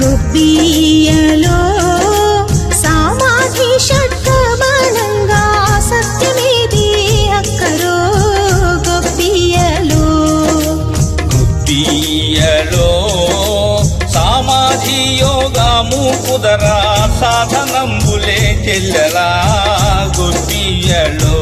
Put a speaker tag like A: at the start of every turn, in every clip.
A: గొబ్బియలో సమాధి షట్కమణంగా సత్యమేది అక్కరో గొబ్బియలో
B: గుబ్బియలో సమాధి యోగము కుదరా సాధనంబులే చెల్లెలా గుబ్బియలో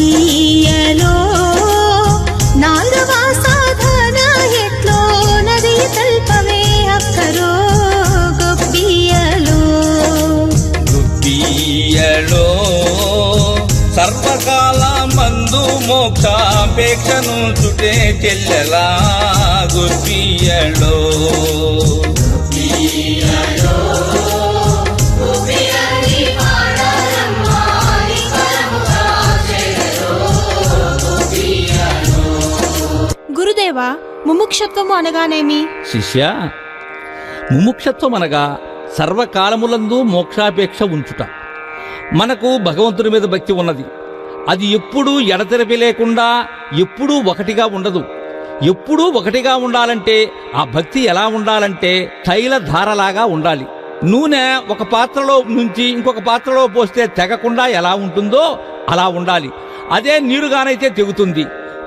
A: గొబ్బియలో నాలుగవ సాధన ఎట్లో నది తల్పవే అక్కరో గొబ్బియలో.
B: గుబ్బియలో సర్వకాల మందు మోక్షాపేక్షను చుటే చెల్లెలా గుబ్బియలో.
C: ముముక్షత్వము అనగానేమి?
D: శిష్య ముముక్షత్వం అనగా సర్వకాలములందు మోక్షాపేక్ష ఉంచుట. మనకు భగవంతుని మీద భక్తి ఉన్నది. అది ఎప్పుడూ ఎడతెరపి లేకుండా ఎప్పుడూ ఒకటిగా ఉండదు. ఎప్పుడూ ఒకటిగా ఉండాలంటే ఆ భక్తి ఎలా ఉండాలంటే తైల ధారలాగా ఉండాలి. నూనె ఒక పాత్రలో నుంచి ఇంకొక పాత్రలో పోస్తే తెగకుండా ఎలా ఉంటుందో అలా ఉండాలి. అదే నీరుగానైతే తెగుతుంది.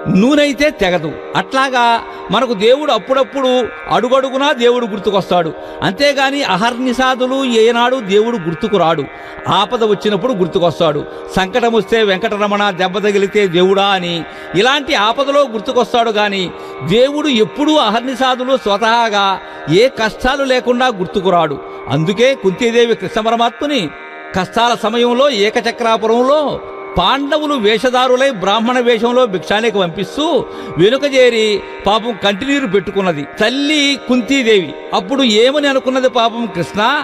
D: నూనైతే తెగదు. అట్లాగా మనకు దేవుడు అప్పుడప్పుడు అడుగడుగునా దేవుడు గుర్తుకొస్తాడు. అంతేగాని అహర్నిషాదులు ఏనాడు దేవుడు గుర్తుకు రాడు. ఆపద వచ్చినప్పుడు గుర్తుకొస్తాడు. సంకటం వస్తే వెంకటరమణ దెబ్బ తగిలితే దేవుడా అని. ఇలాంటి ఆపదలో గుర్తుకొస్తాడు గాని దేవుడు ఎప్పుడూ అహర్నిషాదులు స్వతహాగా ఏ కష్టాలు లేకుండా గుర్తుకురాడు అందుకే కుంతీదేవి కృష్ణ పరమాత్ముని కష్టాల సమయంలో ఏకచక్రాపురంలో పాండవులు వేషధారులై బ్రాహ్మణ వేషంలో భిక్షానికి పంపిస్తూ వెనుక చేరి పాపం కంటినీరు పెట్టుకున్నది. తల్లి కుంతీదేవి అప్పుడు ఏమని అనుకున్నది పాపం కృష్ణ?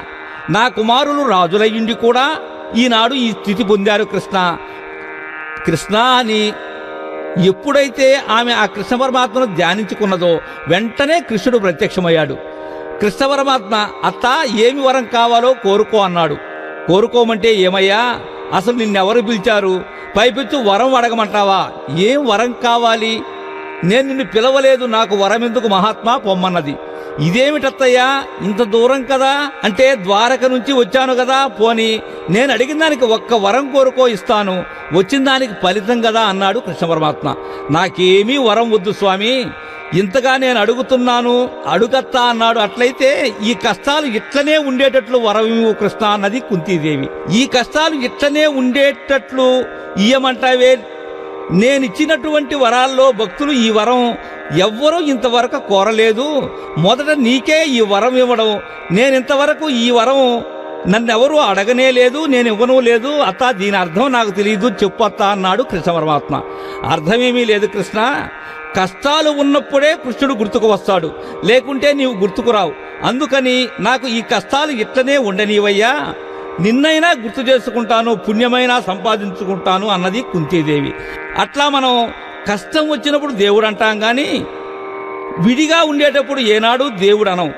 D: నా కుమారులు రాజులయ్యుండి కూడా ఈనాడు ఈ స్థితి పొందారు కృష్ణ. కృష్ణ అని ఎప్పుడైతే ఆమె ఆ కృష్ణ పరమాత్మను ధ్యానించుకున్నదో వెంటనే కృష్ణుడు ప్రత్యక్షమయ్యాడు. కృష్ణ పరమాత్మ అత్త ఏమి వరం కావాలో కోరుకో అన్నాడు. కోరుకోమంటే ఏమయ్యా? అసలు నిన్నెవరు పిలిచారు? పైపెచ్చు వరం అడగమంటావా? ఏం వరం కావాలి? నేను నిన్ను పిలవలేదు నాకు వరం ఎందుకు మహాత్మా పొమ్మన్నది. ఇదేమిటత్తయ్యా? ఇంత దూరం కదా? అంటే ద్వారక నుంచి వచ్చాను కదా? పోని నేను అడిగిన దానికి ఒక్క వరం కోరుకో ఇస్తాను. వచ్చిన దానికి ఫలితం కదా అన్నాడు కృష్ణ పరమాత్మ నాకేమీ వరం వద్దు స్వామి. ఇంతగా నేను అడుగుతున్నాను అడుగత్తా అన్నాడు. అట్లయితే ఈ కష్టాలు ఇట్లనే ఉండేటట్లు వరం కృష్ణ అన్నది కుంతీదేవి. ఈ కష్టాలు ఇట్లనే ఉండేటట్లు ఇయ్యమంటావే? నేనిచ్చినటువంటి వరాల్లో భక్తులు ఈ వరం ఎవ్వరూ ఇంతవరకు కోరలేదు. మొదట నీకే ఈ వరం ఇవ్వడం. నేను ఇంతవరకు ఈ వరం నన్నెవరూ అడగనే లేదు నేను ఇవ్వను లేదు. అత్త దీని అర్థం నాకు తెలియదు చెప్పు అత్త అన్నాడు కృష్ణ పరమాత్మ అర్థమేమీ లేదు కృష్ణ. కష్టాలు ఉన్నప్పుడే కృష్ణుడు గుర్తుకు వస్తాడు. లేకుంటే నీవు గుర్తుకురావు అందుకని నాకు ఈ కష్టాలు ఇట్లనే ఉండనీవయ్యా. నిన్నైనా గుర్తు చేసుకుంటాను పుణ్యమైనా సంపాదించుకుంటాను అన్నది కుంతీదేవి. అట్లా మనం కష్టం వచ్చినప్పుడు దేవుడు అంటాం కానీ విడిగా ఉండేటప్పుడు ఏనాడు దేవుడు అనం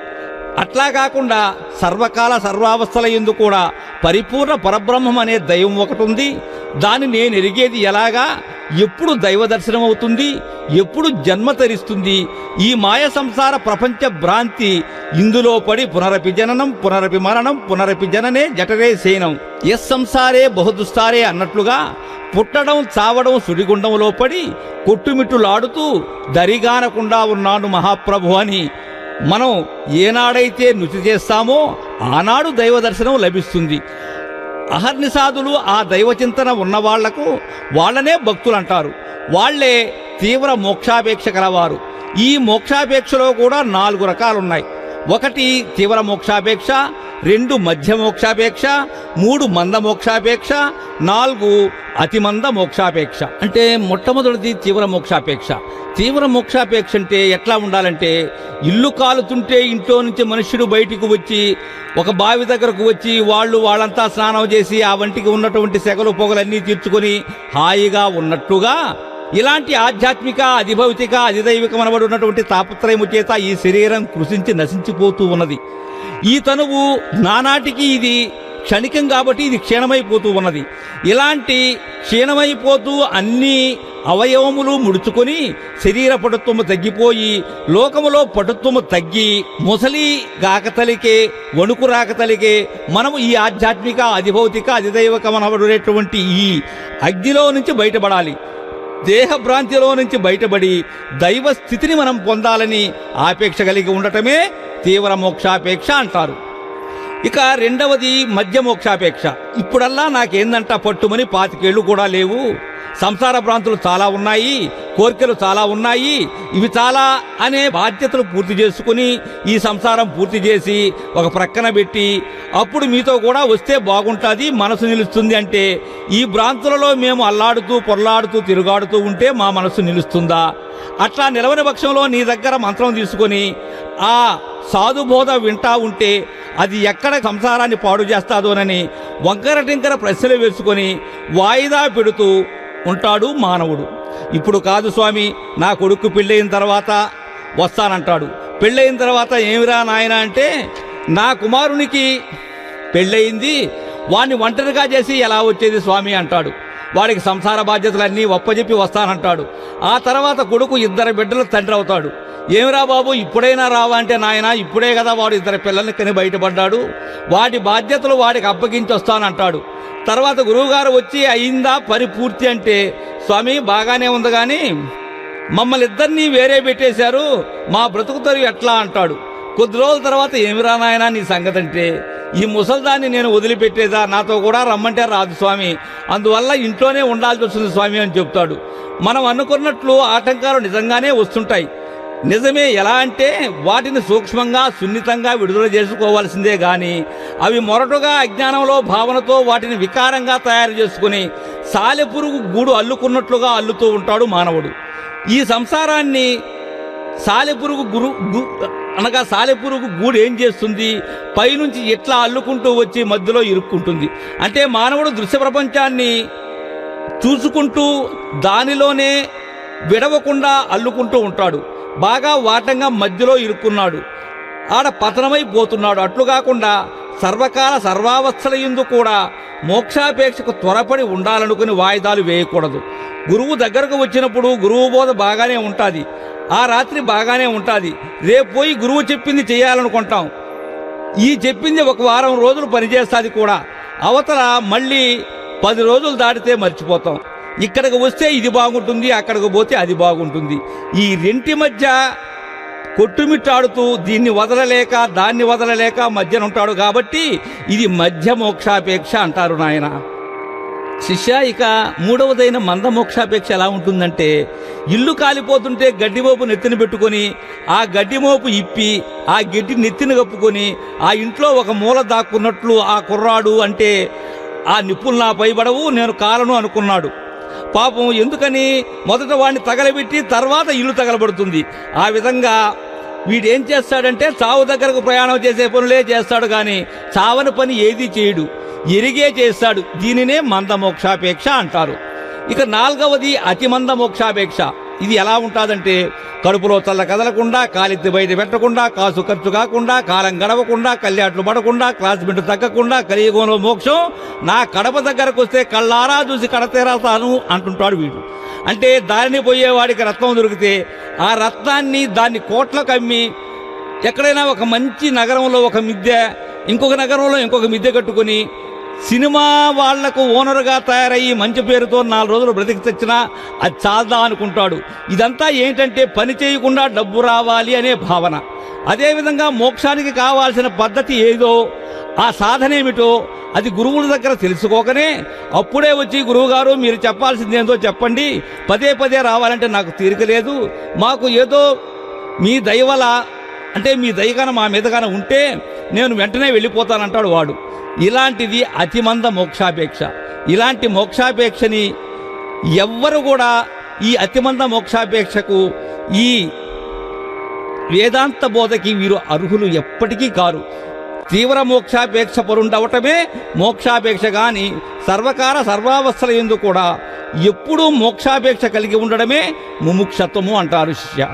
D: అట్లా కాకుండా సర్వకాల సర్వావస్థల ఎందు కూడా పరిపూర్ణ పరబ్రహ్మం అనే దైవం ఒకటి ఉంది దాన్ని నేను ఎరిగేది ఎలాగా? ఎప్పుడు దైవ దర్శనం అవుతుంది? ఎప్పుడు జన్మ తరిస్తుంది? ఈ మాయ సంసార ప్రపంచ భ్రాంతి ఇందులో పడి పునరపి జననం పునరపి మరణం పునరపి జననే జఠరే శయనం ఎస్ సంసారే బహుదుస్తారే అన్నట్లుగా పుట్టడం చావడం సుడిగుండంలో పడి కొట్టుమిట్టులాడుతూ దరిగానకుండా ఉన్నాను మహాప్రభు అని మనం ఏనాడైతే నృతి చేస్తామో ఆనాడు దైవ దర్శనం లభిస్తుంది. అహర్నిసాదులు ఆ దైవచింతన ఉన్నవాళ్ళకు వాళ్ళనే భక్తులు అంటారు. వాళ్ళే తీవ్ర మోక్షాపేక్ష కలవారు. ఈ మోక్షాపేక్షలో కూడా నాలుగు రకాలున్నాయి. ఒకటి తీవ్ర మోక్షాపేక్ష రెండు మధ్య మోక్షాపేక్ష మూడు మంద మోక్షాపేక్ష నాలుగు అతిమంద మోక్షాపేక్ష. అంటే మొట్టమొదటిది తీవ్ర మోక్షాపేక్ష. తీవ్ర మోక్షాపేక్ష అంటే ఎట్లా ఉండాలంటే ఇల్లు కాలుతుంటే ఇంట్లో నుంచి మనుష్యుడు బయటికి వచ్చి ఒక బావి దగ్గరకు వచ్చి వాళ్ళు వాళ్ళంతా స్నానం చేసి ఆ వంటికి ఉన్నటువంటి సెగలు పొగలన్నీ తీర్చుకొని హాయిగా ఉన్నట్టుగా ఇలాంటి ఆధ్యాత్మిక అధిభౌతిక అధిదైవికమనబడి ఉన్నటువంటి తాపత్రయము చేత ఈ శరీరం కృషించి నశించిపోతూ ఉన్నది. ఈ తనువు నానాటికి ఇది క్షణికం కాబట్టి ఇది క్షీణమైపోతూ ఉన్నది. ఇలాంటి క్షీణమైపోతూ అన్ని అవయవములు ముడుచుకొని శరీర పటుత్వము తగ్గిపోయి లోకములో పటుత్వము తగ్గి ముసలి గాకతలికే వణుకు రాకతలికే మనము ఈ ఆధ్యాత్మిక అధిభౌతిక అధిదైవకమనబడేటువంటి ఈ అగ్నిలో నుంచి బయటపడాలి. దేహభ్రాంతిలో నుంచి బయటపడి దైవ స్థితిని మనం పొందాలని ఆపేక్ష కలిగి ఉండటమే తీవ్ర మోక్షాపేక్ష అంటారు. ఇక రెండవది మధ్య మోక్షాపేక్ష. ఇప్పుడల్లా నాకేందంట పట్టుమని పాతికేళ్ళు కూడా లేవు. సంసార భ్రాంతులు చాలా ఉన్నాయి కోరికలు చాలా ఉన్నాయి ఇవి చాలా అనే బాధ్యతలు పూర్తి చేసుకుని ఈ సంసారం పూర్తి చేసి ఒక ప్రక్కన పెట్టి అప్పుడు మీతో కూడా వస్తే బాగుంటుంది మనసు నిలుస్తుంది అంటే ఈ భ్రాంతులలో మేము అల్లాడుతూ పొర్లాడుతూ తిరుగాడుతూ ఉంటే మా మనసు నిలుస్తుందా? అట్లా నిలవని పక్షంలో నీ దగ్గర మంత్రం తీసుకొని ఆ సాధుబోధ వింటా ఉంటే అది ఎక్కడ సంసారాన్ని పాడు చేస్తాదోనని వంకర టింకర ప్రశ్నలు వేసుకొని వాయిదా పెడుతూ ఉంటాడు మానవుడు. ఇప్పుడు కాదు స్వామి నా కొడుకు పెళ్ళయిన తర్వాత వస్తానంటాడు. పెళ్ళయిన తర్వాత ఏమిరా నాయన అంటే నా కుమారునికి పెళ్ళయింది వాణ్ణి ఒంటరిగా చేసి ఎలా వచ్చేది స్వామి అంటాడు. వాడికి సంసార బాధ్యతలన్నీ ఒప్పజెప్పి వస్తానంటాడు. ఆ తర్వాత కొడుకు ఇద్దరు బిడ్డల తండ్రి అవుతాడు. ఏమిరా బాబు ఇప్పుడైనా రావా అంటే నాయన ఇప్పుడే కదా వాడు ఇద్దరు పిల్లల్ని కని బయటపడ్డాడు. వాటి బాధ్యతలు వాడికి అప్పగించి వస్తానంటాడు తర్వాత గురువుగారు వచ్చి అయిందా పని పూర్తి అంటే? స్వామి బాగానే ఉంది కానీ మమ్మల్ని ఇద్దరినీ వేరే పెట్టేశారు. మా బ్రతుకుతారు ఎట్లా? అంటాడు. కొద్ది రోజుల తర్వాత ఏమిరా నాయనా నీ సంగతి అంటే ఈ ముసల్దాన్ని నేను వదిలిపెట్టేదా? నాతో కూడా రమ్మంటే రాదు స్వామి. అందువల్ల ఇంట్లోనే ఉండాల్సి వస్తుంది స్వామి అని చెప్తాడు. మనం అనుకున్నట్లు ఆటంకాలు నిజంగానే వస్తుంటాయి. నిజమే ఎలా అంటే వాటిని సూక్ష్మంగా సున్నితంగా విడుదల చేసుకోవాల్సిందే గాని అవి మొరటుగా అజ్ఞానంలో భావనతో వాటిని వికారంగా తయారు చేసుకుని సాలెపురుగు గూడు అల్లుకున్నట్లుగా అల్లుతూ ఉంటాడు మానవుడు. ఈ సంసారాన్ని సాలెపురుగు గురు గు- అనగా సాలెపురుగు గూడు ఏం చేస్తుంది? పైనుంచి ఎట్లా అల్లుకుంటూ వచ్చి మధ్యలో ఇరుక్కుంటుంది. అంటే మానవుడు దృశ్య ప్రపంచాన్ని చూసుకుంటూ దానిలోనే విడవకుండా అల్లుకుంటూ ఉంటాడు. బాగా వాటంగా మధ్యలో ఇరుక్కున్నాడు. ఆడ పతనమైపోతున్నాడు అట్లు కాకుండా సర్వకాల సర్వావస్థల యందు కూడా మోక్షాపేక్షకు త్వరపడి ఉండాలనుకుని వాయిదాలు వేయకూడదు. గురువు దగ్గరకు వచ్చినప్పుడు గురువు బోధ బాగానే ఉంటుంది. ఆ రాత్రి బాగానే ఉంటుంది. రేపు పోయి గురువు చెప్పింది చేయాలనుకుంటాం. ఈ చెప్పింది ఒక వారం రోజులు పనిచేస్తుంది కూడా. అవతల మళ్ళీ పది రోజులు దాటితే మర్చిపోతాం. ఇక్కడికి వస్తే ఇది బాగుంటుంది అక్కడికి పోతే అది బాగుంటుంది. ఈ రెంటి మధ్య కొట్టుమిట్టాడుతూ దీన్ని వదలలేక దాన్ని వదలలేక మధ్యన ఉంటాడు కాబట్టి ఇది మధ్య మోక్షాపేక్ష అంటారు నాయన. శిష్య ఇక మూడవదైన మంద మోక్షాపేక్ష ఎలా ఉంటుందంటే ఇల్లు కాలిపోతుంటే గడ్డిమోపు నెత్తిన పెట్టుకొని ఆ గడ్డిమోపు ఇప్పి ఆ గడ్డి నెత్తిన కప్పుకొని ఆ ఇంట్లో ఒక మూల దాక్కున్నట్లు ఆ కుర్రాడు అంటే ఆ నిప్పులు నా పైబడవు నేను కాలను అనుకున్నాడు. పాపం ఎందుకని మొదట వాడిని తగలబెట్టి తర్వాత ఇల్లు తగలబడుతుంది. ఆ విధంగా వీడేం చేస్తాడంటే చావు దగ్గరకు ప్రయాణం చేసే పనులే చేస్తాడు కానీ చావని పని ఏది చేయడు. ఎరిగే చేస్తాడు. దీనినే మందమోక్షాపేక్ష అంటారు. ఇక నాలుగవది అతిమంద మోక్షాపేక్ష ఇది ఎలా ఉంటుందంటే కడుపులో చల్ల కదలకుండా కాలెత్తి బయట పెట్టకుండా కాసు ఖర్చు కాకుండా కాలం గడవకుండా కళ్యాట్లు పడకుండా క్లాస్మేట్ తగ్గకుండా కలియుగంలో మోక్షం. నా కడప దగ్గరకు వస్తే కళ్ళారా చూసి కడతేరాతాను అంటుంటాడు వీడు. అంటే దారిని పోయేవాడికి రత్నం దొరికితే ఆ రత్నాన్ని దాన్ని కోట్లకు అమ్మి ఎక్కడైనా ఒక మంచి నగరంలో ఒక మిద్దె ఇంకొక నగరంలో ఇంకొక మిద్దె కట్టుకొని సినిమా వాళ్ళకు ఓనర్గా తయారయ్యి మంచి పేరుతో నాలుగు రోజులు బ్రతికి తెచ్చినా అది చాలదా అనుకుంటాడు. ఇదంతా ఏంటంటే పని చేయకుండా డబ్బు రావాలి అనే భావన. అదేవిధంగా మోక్షానికి కావాల్సిన పద్ధతి ఏదో ఆ సాధన ఏమిటో అది గురువుల దగ్గర తెలుసుకోకనే అప్పుడే వచ్చి గురువుగారు మీరు చెప్పాల్సింది ఏందో చెప్పండి. పదే పదే రావాలంటే నాకు తీరిక లేదు. మాకు ఏదో మీ దయవల అంటే మీ దయగాన మా మీదగాన ఉంటే నేను వెంటనే వెళ్ళిపోతానంటాడు వాడు. ఇలాంటిది అతిమంద మోక్షాపేక్ష. ఇలాంటి మోక్షాపేక్షని ఎవ్వరు కూడా ఈ అతిమంద మోక్షాపేక్షకు ఈ వేదాంత బోధకి వీరు అర్హులు ఎప్పటికీ కారు. తీవ్ర మోక్షాపేక్ష పరుండవటమే మోక్షాపేక్ష కానీ సర్వకార సర్వావస్థల ఎందు కూడా ఎప్పుడూ మోక్షాపేక్ష కలిగి ఉండడమే ముముక్షత్వము అంటారు శిష్య.